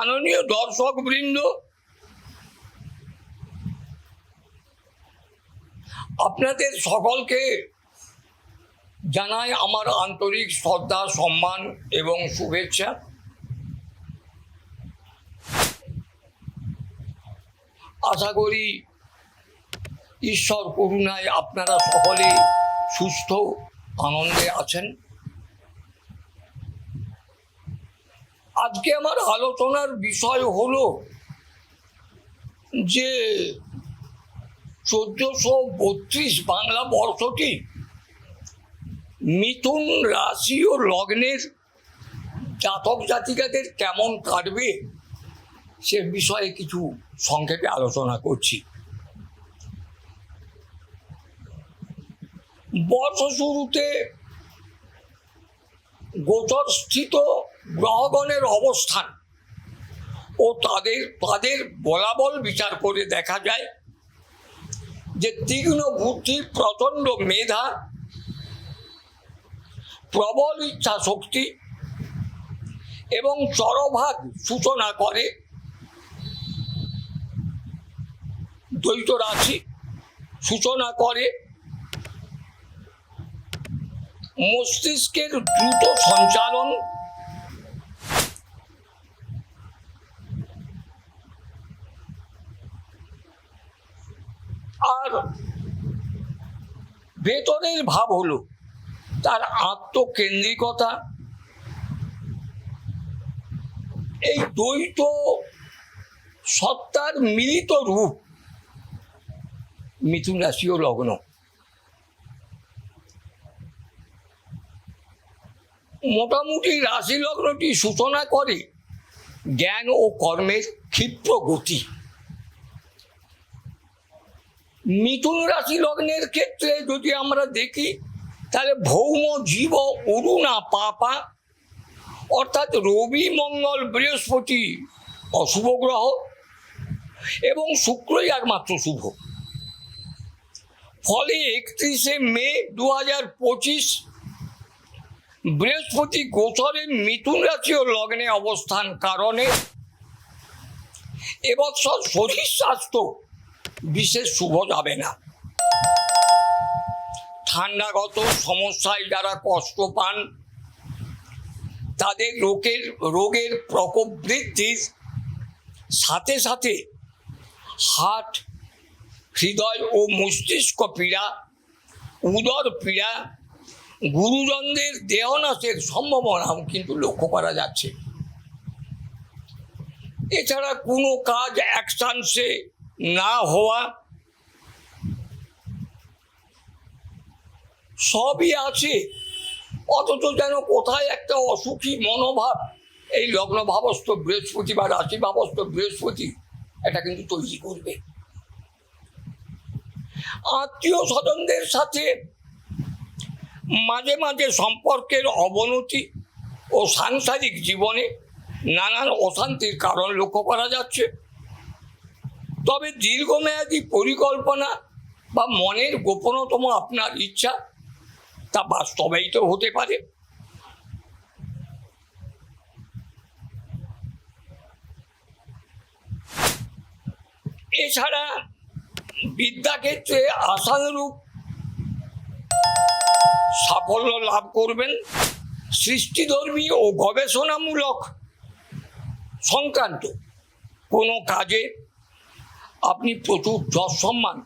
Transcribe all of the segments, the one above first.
মাননীয় দর্শক বৃন্দ, আপনাদের সকলকে জানাই আমার আন্তরিক শ্রদ্ধা, সম্মান এবং শুভেচ্ছা। আশা করি ঈশ্বর করুণায় আপনারা সকলে সুস্থ, আনন্দে আছেন। আজকে আমার আলোচনার বিষয় হলো যে চোদ্দশো বত্রিশ বাংলা বর্ষটি মিথুন রাশি ও লগ্নের জাতক জাতিকাদের কেমন কাটবে সে বিষয়ে কিছু সংক্ষেপে আলোচনা করছি। বর্ষ শুরুতে গোচরস্থিত গ্রহগণের অবস্থান। ও তাদের তাদের বলাবল বিচার করে দেখা যায় যে তীক্ষ্ণ বুদ্ধি, প্রচণ্ড মেধা, প্রবল ইচ্ছা শক্তি এবং চরভাগ সূচনা করে দ্বৈত রাশি, সূচনা করে মস্তিষ্কের দ্রুত সঞ্চালন ভেতরের ভাব হলো তার আত্মকেন্দ্রিকতা। এই দ্বৈত সত্তার মিলিত রূপ মিথুন রাশি ও লগ্ন। মোটামুটি রাশি লগ্নটি সূচনা করে জ্ঞান ও কর্মের ক্ষিপ্র গতি মিথুন রাশি লগ্নের ক্ষেত্রে যদি আমরা দেখি, তাহলে ভৌম জীব অরুণা পাপা, অর্থাৎ রবি, মঙ্গল, বৃহস্পতি অশুভ গ্রহ এবং শুক্রই একমাত্র শুভ। ফলে একত্রিশে মে দু হাজার পঁচিশ বৃহস্পতি গোচরে মিথুন রাশি ও লগ্নে অবস্থান কারণে এবছর শরীর স্বাস্থ্য বিশেষ শুভ যাবে না। ঠান্ডাগত সমস্যায় যারা কষ্ট পান, তাদের রোগের রোগের প্রকোপ বৃদ্ধির সাথে সাথে হার্ট হৃদয় ও মস্তিষ্ক পীড়া, উদর পীড়া, গুরুজনদের দেহনাশের সম্ভাবনাও কিন্তু লক্ষ্য করা যাচ্ছে। এছাড়া কোনো কাজ অ্যাকশানসে না হওয়া সবই আছে। অথচ যেন কোথায় একটা অসুখী মনোভাব। এই লগ্ন ভাবস্থ বৃহস্পতি বা রাশি ভাবস্থ বৃহস্পতি, এটা কিন্তু তৈরি করবে। আত্মীয় স্বজনদের সাথে মাঝে মাঝে সম্পর্কের অবনতি ও সাংসারিক জীবনে নানান অশান্তির কারণ লক্ষ্য করা যাচ্ছে। তবে দীর্ঘমেয়াদী পরিকল্পনা বা মনের গোপনতম আপনার ইচ্ছা তা বাস্তবায়িত হতে পারে। এছাড়া বিদ্যাক্ষেত্রে আশানুরূপ সাফল্য লাভ করবেন। সৃষ্টিধর্মী ও গবেষণামূলক সংক্রান্ত কোনো কাজে আপনি প্রচুর যশ সম্মান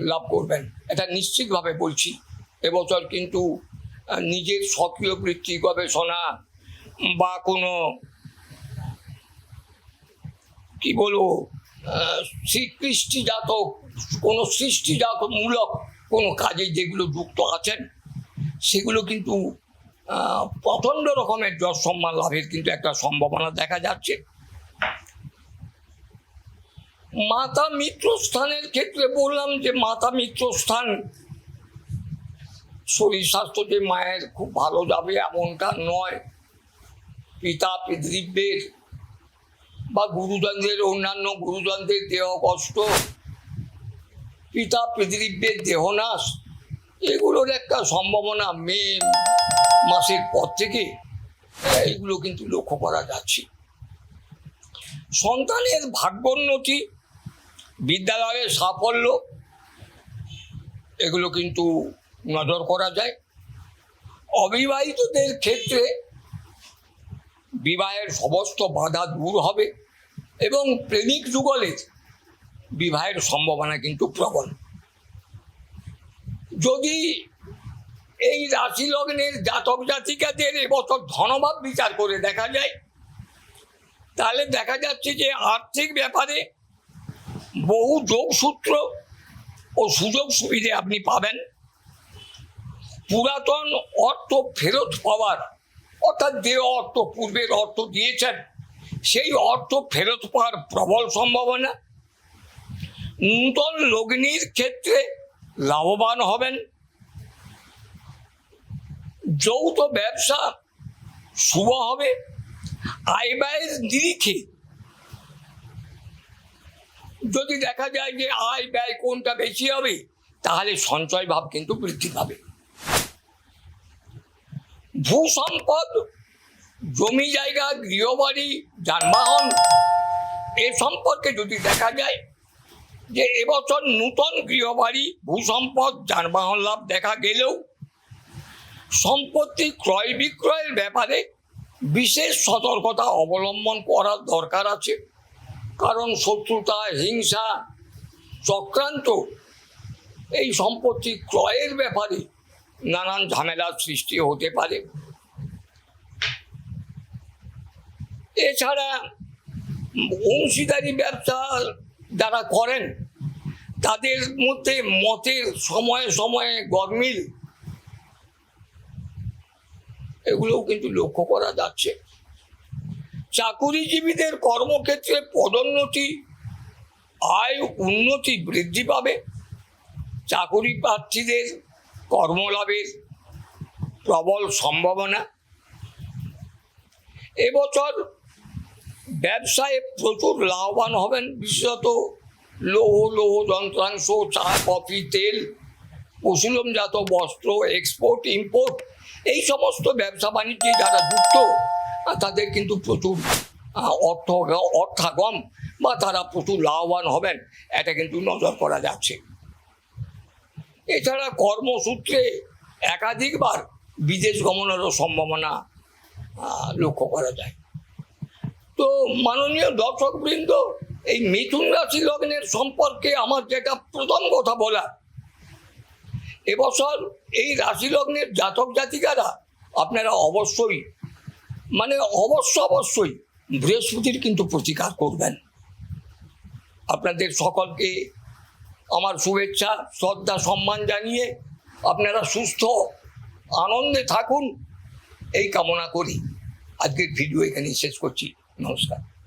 লাভ করবেন। এটা নিশ্চিতভাবে বলছি। এবছর কিন্তু নিজের সক্রিয় বৃত্তি গবেষণা বা কোনো কি বলব আহ, সৃষ্টিজাত কোনো সৃষ্টিজাত মূলক কোনো কাজে যেগুলো যুক্ত আছেন সেগুলো কিন্তু প্রচণ্ড রকমের যশ সম্মান লাভের কিন্তু একটা সম্ভাবনা দেখা যাচ্ছে। মাতা মিত্র স্থানের ক্ষেত্রে বললাম যে মাতা মিত্র স্থান শরীর স্বাস্থ্য যে মায়ের খুব ভালো যাবে এমনটা নয়। পিতা পিতৃব্যের বা গুরুজনদের অন্যান্য গুরুজনদের দেহ কষ্ট, পিতা পিতৃব্যের দেহনাশ, এগুলোর একটা সম্ভাবনা মে মাসের পর থেকে, এগুলো কিন্তু লক্ষ্য করা যাচ্ছে। সন্তানের ভাগ্যোন্নতি বিদ্যালয়ের সাফল্য, এগুলো কিন্তু নজর করা যায়। অবিবাহিতদের ক্ষেত্রে বিবাহের সমস্ত বাধা দূর হবে এবং প্রেমিক যুগলের বিবাহের সম্ভাবনা কিন্তু প্রবল। যদি এই রাশি লগ্নের জাতক জাতিকাদের এবছর ধনভাব বিচার করে দেখা যায়, তাহলে দেখা যাচ্ছে যে আর্থিক ব্যাপারে বহু যোগসূত্র ও সুযোগ সুবিধে আপনি পাবেন। পুরাতন অর্থ ফেরত পাওয়ার, অর্থাৎ যে অর্থ পূর্বের অর্থ দিয়েছেন, সেই অর্থ ফেরত পাওয়ার প্রবল সম্ভাবনা। নূতন লগ্নির ক্ষেত্রে লাভবান হবেন। যৌথ ব্যবসা শুভ হবে। আয় ব্যয়ের নিরিখে যদি দেখা যায় যে আয় ব্যয় কোনটা বেশি হবে, তাহলে সঞ্চয় ভাব কিন্তু বৃদ্ধি পাবে। ভূ সম্পদ জমি জায়গা, গৃহবাড়ি, যানবাহন, এ সম্পর্কে যদি দেখা যায় যে এবছর নূতন গৃহবাড়ি, ভূসম্পদ, যানবাহন লাভ দেখা গেলেও সম্পত্তি ক্রয় বিক্রয়ের ব্যাপারে বিশেষ সতর্কতা অবলম্বন করার দরকার আছে। কারণ শত্রুতা, হিংসা, চক্রান্ত, এই সম্পত্তি ক্রয়ের ব্যাপারে নানান ঝামেলার সৃষ্টি হতে পারে। এছাড়া অংশীদারি ব্যবসা যারা করেন, তাদের মধ্যে মতের সময়ে সময়ে গরমিল, এগুলোও কিন্তু লক্ষ্য করা যাচ্ছে। চাকুরিজীবীদের কর্মক্ষেত্রে পদোন্নতি, আয় উন্নতি বৃদ্ধি পাবে। চাকুরি প্রার্থীদের কর্মলাভের প্রবল সম্ভাবনা। এবছর ব্যবসায় প্রচুর লাভবান হবেন বিশেষত লৌহ লৌহ যন্ত্রাংশ, চা, কফি, তেল পশুলমজাত বস্ত্র, এক্সপোর্ট, ইম্পোর্ট, এই সমস্ত ব্যবসা বাণিজ্যে যারা যুক্ত তাদের কিন্তু প্রচুর অর্থ অর্থাগম বা তারা প্রচুর লাভবান হবেন, এটা কিন্তু নজর করা যাচ্ছে। এছাড়া কর্মসূত্রে একাধিকবার বিদেশ গমনেরও সম্ভাবনা লক্ষ্য করা যায়। তো মাননীয় দর্শকবৃন্দ, এই মিথুন রাশি লগ্নের সম্পর্কে আমার যেটা প্রথম কথা বলা এবছর এই রাশি লগ্নের জাতক জাতিকারা আপনারা অবশ্যই মানে অবশ্য অবশ্যই বৃহস্পতির কিন্তু প্রতিকার করবেন। আপনাদের সকলকে আমার শুভেচ্ছা, শ্রদ্ধা, সম্মান জানিয়ে আপনারা সুস্থ, আনন্দে থাকুন। এই কামনা করি। আজকের ভিডিও এখানে শেষ করছি। নমস্কার।